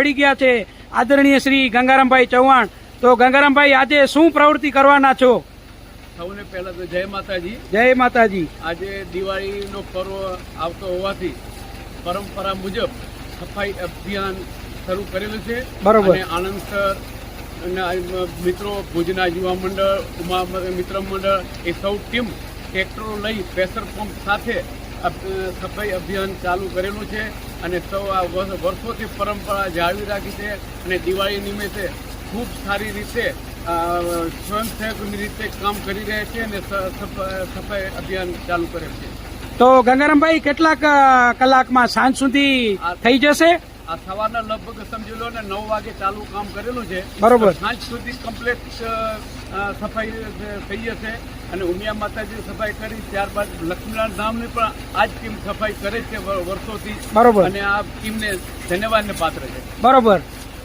મળી ગયા છે. આદરણીય શ્રી ગંગારામભાઈ ચૌહાણ તો ગંગારામભાઈ આજે શું પ્રવૃત્તિ કરવાના છો? સૌને પહેલા તો જય માતાજી. જય માતાજી. આજે દિવાળીનો પર્વ આવતો હોવાથી પરંપરા મુજબ સફાઈ અભિયાન શરૂ કરેલું છે. બરોબર. અને આનંદ સર અને મિત્રો ભુજના યુવા મંડળ ઉમા મિત્ર મંડળ એ સૌ ટીમ ટ્રેક્ટરો લઈ પ્રેશર પંપ સાથે સફાઈ અભિયાન ચાલુ કરેલું છે. અને સૌ આ વર્ષોથી પરંપરા જાળવી રાખી છે અને દિવાળી નિમિત્તે ખૂબ સારી રીતે સ્વયંસેવકની રીતે કામ કરી રહ્યા છે અને સફાઈ અભિયાન ચાલુ કરે છે. તો ગંગારામભાઈ કેટલાક કલાકમાં સાંજ સુધી થઈ જશે? આ સવારના લગભગ સમજી લો ને નવ વાગે ચાલુ કામ કરેલું છે બરોબર. સાંજ સુધી કમ્પ્લીટ સફાઈ થઈ જશે અને ઉમિયા માતાજી સફાઈ કરી ત્યારબાદ લક્ષ્મીનારાયણ ધામની પણ આ જ ટીમ સફાઈ કરે છે વર્ષોથી બરોબર. અને આ ટીમને ધન્યવાદને પાત્ર છે બરોબર